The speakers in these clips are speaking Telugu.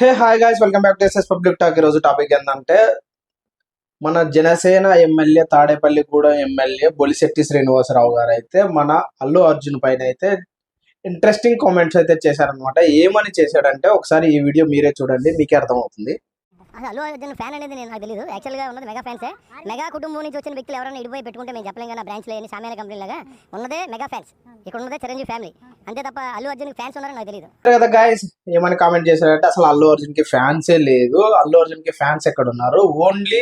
Hey hi guys welcome back to SS public talk ఈరోజు టాపిక్ ఏంటంటే మన జనసేన ఎమ్మెల్యే తాడేపల్లిగూడెం ఎమ్మెల్యే బొలిశెట్టి శ్రీనివాసరావు గారు అయితే మన అల్లు అర్జున్ పైన అయితే ఇంట్రెస్టింగ్ కామెంట్స్ అయితే చేశారనమాట ఏమని చేశాడంటే ఒకసారి ఈ వీడియో మీరే చూడండి మీకే అర్థమవుతుంది. అల్లు అర్జున్ ఫ్యాన్ అనేది నేను నాకు తెలియదు యాక్చువల్గా ఉన్నది మెగా ఫ్యాన్సే మెగా కుటుంబం నుంచి వచ్చిన వ్యక్తులు ఎవరైనా ఇడిపోయి పెట్టుకుంటే మేము చెప్పలేం కదా బ్రాంచ్లో ఎన్ని సామాన్య కంపెనీ లాగా. ఉన్నదే మెగా ఫ్యాన్స్ ఇక్కడ ఉన్నదే చిరంజీవి ఫ్యామిలీ అంతే తప్ప అల్లు అర్జున్ ఫ్యాన్స్ ఉన్నారని నాకు తెలియదు కదా గాయస్ ఏమని కామెంట్ చేశారంటే అసలు అల్లు అర్జున్కి ఫ్యాన్సే లేదు. అల్లు అర్జున్కి ఫ్యాన్స్ ఎక్కడ ఉన్నారు only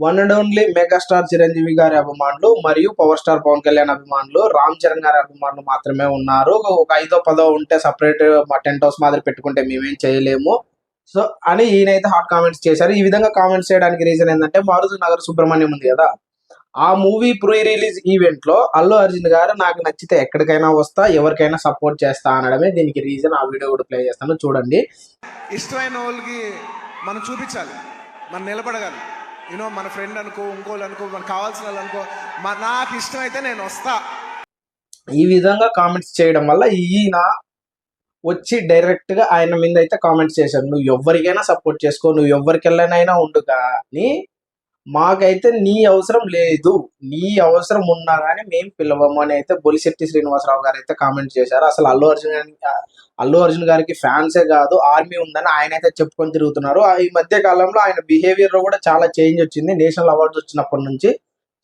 one and only megastar Chiranjeevi గారి అభిమానులు మరియు పవర్ స్టార్ పవన్ కళ్యాణ్ అభిమానులు రామ్ చరణ్ గారి అభిమానులు మాత్రమే ఉన్నారు. ఒక ఐదో పదో ఉంటే సపరేట్ మా టెంట్ హౌస్ మాదిరి పెట్టుకుంటే మేమేం చేయలేము. సో అని ఈయనైతే హాట్ కామెంట్స్ చేశారు. ఈ విధంగా కామెంట్స్ చేయడానికి రీజన్ ఏంటంటే మారుతి నగర్ సుబ్రహ్మణ్యం ఉంది కదా. ఆ మూవీ ప్రీ రిలీజ్ ఈవెంట్లో అల్లు అర్జున్ గారు నాకు నచ్చితే ఎక్కడికైనా వస్తా ఎవరికైనా సపోర్ట్ చేస్తా అనడమే దీనికి రీజన్ ఆ వీడియో కూడా ప్లే చేస్తాను. చూడండి. ఇష్టమైన వాళ్ళకి మనం చూపించాలి. మనం నిలబడగాలి. యూనో మన ఫ్రెండ్ అనుకో ఇంకోళ్ళు అనుకో మనకు కావాల్సిన వాళ్ళు అనుకో నాకు ఇష్టమైతే నేను వస్తా. ఈ విధంగా కామెంట్స్ చేయడం వల్ల ఈయన వచ్చి డైరెక్ట్గా ఆయన మీద అయితే కామెంట్స్ చేశాడు నువ్వు ఎవరికైనా సపోర్ట్ చేసుకో నువ్వు ఎవరికెళ్ళనైనా ఉండు కానీ మాకైతే నీ అవసరం లేదు నీ అవసరం ఉన్నా కానీ మేము పిలవము అని అయితే బొలిశెట్టి శ్రీనివాసరావు గారు అయితే కామెంట్ చేశారు. అసలు అల్లు అర్జున్ గారికి అల్లు అర్జున్ గారికి ఫ్యాన్సే కాదు ఆర్మీ ఉందని ఆయన అయితే చెప్పుకొని తిరుగుతున్నారు. ఆ ఈ మధ్య కాలంలో ఆయన బిహేవియర్లో కూడా చాలా చేంజ్ వచ్చింది. నేషనల్ అవార్డ్స్ వచ్చినప్పటి నుంచి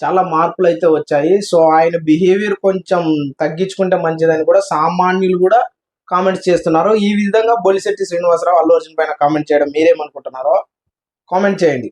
చాలా మార్పులు అయితే వచ్చాయి. సో ఆయన బిహేవియర్ కొంచెం తగ్గించుకుంటే మంచిదని కూడా సామాన్యులు కూడా కామెంట్స్ చేస్తున్నారు. ఈ విధంగా బొలిశెట్టి శ్రీనివాసరావు అల్లు అర్జున్ పైన కామెంట్ చేయడం మీరేమనుకుంటున్నారో కామెంట్ చేయండి.